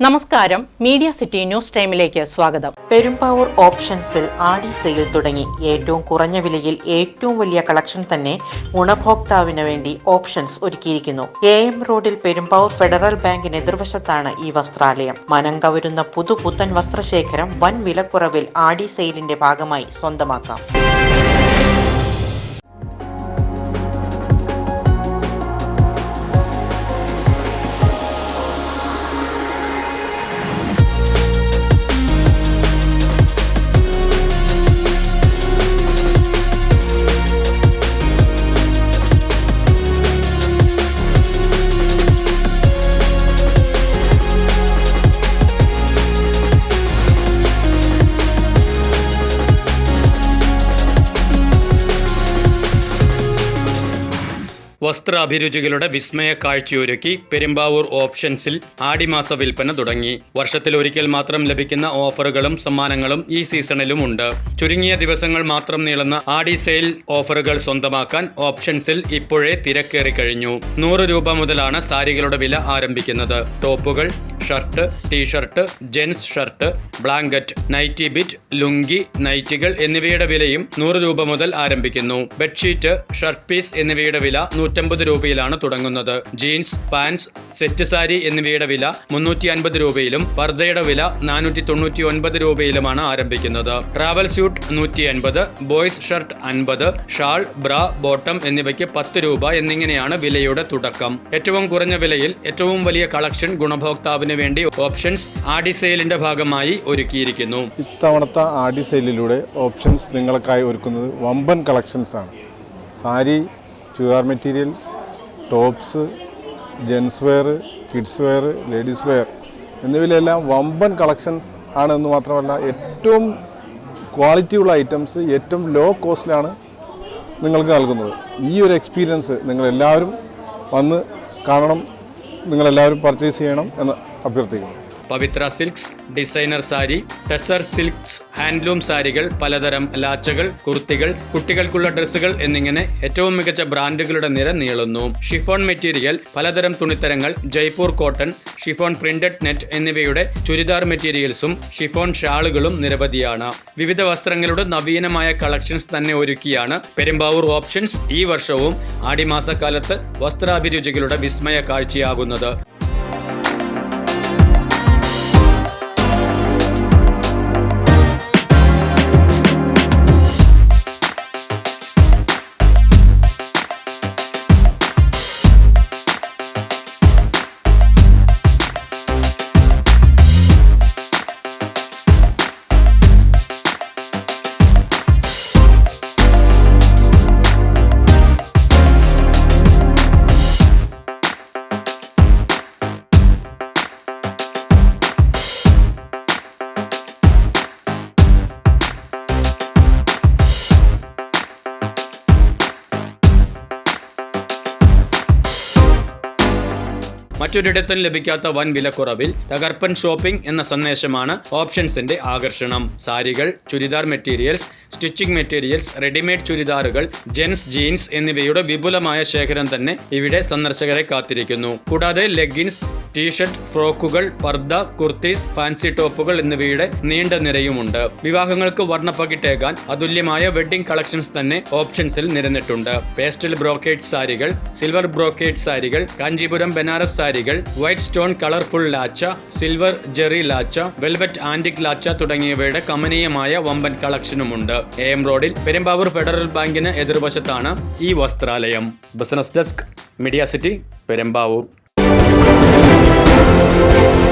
നമസ്കാരം. Media city news ടൈമിലേക്ക് സ്വാഗതം. പെരുമ്പാവൂർ ഓപ്ഷൻസിൽ ആടി സെയിൽ തുടങ്ങി. ഏറ്റവും കുറഞ്ഞ വിലയിൽ ഏറ്റവും വലിയ കളക്ഷൻ തന്നെ ഗുണഭോക്താവിന് വേണ്ടി ഓപ്ഷൻസ് ഒരുക്കിയിരിക്കുന്നു. എ എം റോഡിൽ പെരുമ്പാവൂർ ഫെഡറൽ ബാങ്കിന് എതിർവശത്താണ് ഈ വസ്ത്രാലയം. മനം കവരുന്ന പുതുപുത്തൻ വസ്ത്രശേഖരം വൻ വിലക്കുറവിൽ ആടി സെയിലിന്റെ ഭാഗമായി സ്വന്തമാക്കാം. വസ്ത്രാഭിരുചികളുടെ വിസ്മയ കാഴ്ചയൊരുക്കി പെരുമ്പാവൂർ ഓപ്ഷൻസിൽ ആടിമാസ വിൽപ്പന തുടങ്ങി. വർഷത്തിൽ ഒരിക്കൽ മാത്രം ലഭിക്കുന്ന ഓഫറുകളും സമ്മാനങ്ങളും ഈ സീസണിലും ഉണ്ട്. ചുരുങ്ങിയ ദിവസങ്ങൾ മാത്രം നീളുന്ന ആടി സെയിൽ ഓഫറുകൾ സ്വന്തമാക്കാൻ ഓപ്ഷൻസിൽ ഇപ്പോഴേ തിരക്കേറി കഴിഞ്ഞു. നൂറ് രൂപ മുതലാണ് സാരികളുടെ വില ആരംഭിക്കുന്നത്. ടോപ്പുകൾ shirt T shirt gents shirt blanket nightie bit lungi നൈറ്റികൾ എന്നിവയുടെ വിലയും നൂറ് രൂപ മുതൽ ആരംഭിക്കുന്നു. ബെഡ്ഷീറ്റ് ഷർട്ട് പീസ് എന്നിവയുടെ വില നൂറ്റമ്പത് രൂപയിലാണ് തുടങ്ങുന്നത്. ജീൻസ് പാൻസ് സെറ്റ് സാരി എന്നിവയുടെ വില മുന്നൂറ്റി അൻപത് രൂപയിലും പർദ്ദയുടെ വില നാനൂറ്റി തൊണ്ണൂറ്റി ഒൻപത് രൂപയിലുമാണ് ആരംഭിക്കുന്നത്. ട്രാവൽ സ്യൂട്ട് നൂറ്റി അൻപത് ബോയ്സ് ഷർട്ട് അൻപത് ഷാൾ ബ്ര ബോട്ടം എന്നിവയ്ക്ക് പത്ത് രൂപ എന്നിങ്ങനെയാണ് വിലയുടെ തുടക്കം. ഏറ്റവും കുറഞ്ഞ വിലയിൽ ഏറ്റവും വലിയ കളക്ഷൻ ഗുണഭോക്താവിന് വേണ്ടി ഓപ്ഷൻസ് ആഡി സെയിലിന്റെ ഭാഗമായി ഒരുക്കിയിരിക്കുന്നു. ഇത്തവണത്തെ ആഡി സെയിലിലൂടെ ഓപ്ഷൻസ് നിങ്ങൾക്കായി ഒരുക്കുന്നത് വമ്പൻ കളക്ഷൻസ് ആണ് sari churidar material tops gents wear kids wear ladies wear എന്നിവയിലെല്ലാം വമ്പൻ കളക്ഷൻസ് ആണ് എന്ന് മാത്രമല്ല ഏറ്റവും ക്വാളിറ്റിയുള്ള ഐറ്റംസ് ഏറ്റവും ലോ കോസ്റ്റിലാണ് നിങ്ങൾക്ക് നൽകുന്നത്. ഈ ഒരു എക്സ്പീരിയൻസ് നിങ്ങളെല്ലാവരും വന്ന് കാണണം നിങ്ങളെല്ലാവരും പർച്ചേസ് ചെയ്യണം എന്ന് അഭ്യർത്ഥിക്കുന്നു. Pavithra silks designer sari tussar silks handloom സാരികൾ പലതരം ലാച്ചകൾ കുർത്തികൾ കുട്ടികൾക്കുള്ള ഡ്രസ്സുകൾ എന്നിങ്ങനെ ഏറ്റവും മികച്ച ബ്രാൻഡുകളുടെ നിര നീളുന്നു. ഷിഫോൺ മെറ്റീരിയൽ പലതരം തുണിത്തരങ്ങൾ Jaipur cotton chiffon printed net എന്നിവയുടെ ചുരിദാർ മെറ്റീരിയൽസും ഷിഫോൺ ഷാളുകളും നിരവധിയാണ്. വിവിധ വസ്ത്രങ്ങളുടെ നവീനമായ കളക്ഷൻസ് തന്നെ ഒരുക്കിയാണ് പെരുമ്പാവൂർ ഓപ്ഷൻസ് ഈ വർഷവും ആടിമാസക്കാലത്ത് വസ്ത്രാഭിരുചികളുടെ വിസ്മയ കാഴ്ചയാകുന്നത്. മറ്റൊരിടത്തും ലഭിക്കാത്ത വൻ വിലക്കുറവിൽ തകർപ്പൻ ഷോപ്പിംഗ് എന്ന സന്ദേശമാണ് ഓപ്ഷൻസിന്റെ ആകർഷണം. സാരികൾ churidar materials stitching materials readymade ചുരിദാറുകൾ gents jeans എന്നിവയുടെ വിപുലമായ ശേഖരം തന്നെ ഇവിടെ സന്ദർശകരെ കാത്തിരിക്കുന്നു. കൂടാതെ ലെഗിൻസ് ടീഷർട്ട് ഫ്രോക്കുകൾ പർദ്ദ കുർത്തീസ് ഫാൻസി ടോപ്പുകൾ എന്നിവയുടെ നീണ്ട നിരയുമുണ്ട്. വിവാഹങ്ങൾക്ക് വർണപ്പകിട്ടേക്കാൻ അതുല്യമായ വെഡ്ഡിംഗ് കളക്ഷൻസ് തന്നെ ഓപ്ഷൻസിൽ നിരന്നിട്ടുണ്ട്. പേസ്റ്റൽ ബ്രോക്കേറ്റ് സാരികൾ സിൽവർ ബ്രോക്കേറ്റ് സാരികൾ കാഞ്ചീപുരം ബനാറസ് സാരികൾ white stone colourful lacha silver zari lacha velvet antique lacha തുടങ്ങിയവയുടെ കമനീയമായ വമ്പൻ കളക്ഷനുമുണ്ട്. എ എം റോഡിൽ പെരുമ്പാവൂർ ഫെഡറൽ ബാങ്കിന് എതിർവശത്താണ് ഈ വസ്ത്രാലയം. Business desk media city Perumbavoor. Música